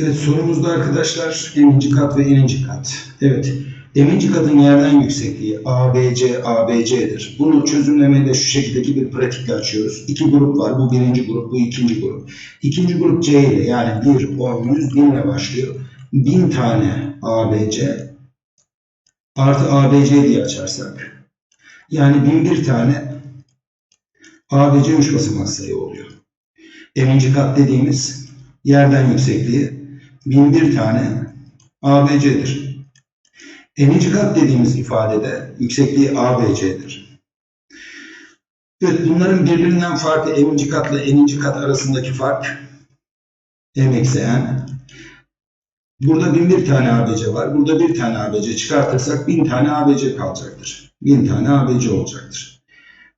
Evet sorumuzda arkadaşlar eminci kat ve ininci kat. Evet eminci katın yerden yüksekliği ABC ABC'dir. Bunu çözümlemeyle şu şekildeki bir pratikle açıyoruz. İki grup var. Bu birinci grup, bu ikinci grup. İkinci grup C ile yani 1, 10, 100, 1000 ile başlıyor. 1000 tane ABC artı ABC diye açarsak yani 1001 tane ABC 3 basamak sayı oluyor. Eminci kat dediğimiz yerden yüksekliği 1001 tane ABC'dir. Eninci kat dediğimiz ifadede yüksekliği ABC'dir. Evet bunların birbirinden farkı eminci katla eninci kat arasındaki fark M eksi N. Burada 1001 tane ABC var. Burada bir tane ABC çıkartırsak 1000 tane ABC kalacaktır. 1000 tane ABC olacaktır.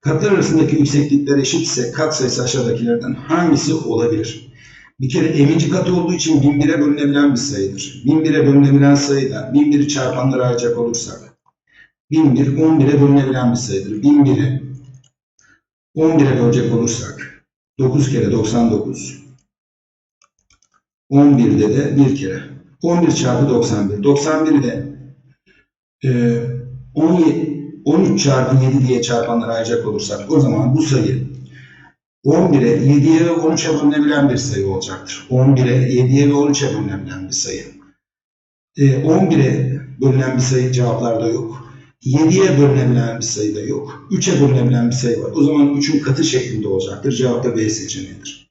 Katlar arasındaki yükseklikler eşitse kat sayısı aşağıdakilerden hangisi olabilir? Bir kere eminci kat olduğu için 1001'e bölünebilen bir sayıdır. 1001'e bölünebilen sayıda 1001'i çarpanlara ayıracak olursak 1001 11'e bölünebilen bir sayıdır. 1001'i 11'e bölecek olursak 9 kere 99 11'de de 1 kere 11 çarpı 91 91'i de e, 17 13 çarpı 7 diye çarpanlara ayıracak olursak o zaman bu sayı 11'e, 7'ye ve 13'e bölünebilen bir sayı olacaktır. 11'e, 7'ye ve 13'e bölünebilen bir sayı. E, 11'e bölünen bir sayı cevaplarda yok. 7'ye bölünebilen bir sayı da yok. 3'e bölünebilen bir sayı var. O zaman 3'ün katı şeklinde olacaktır. Cevap da B seçeneğidir.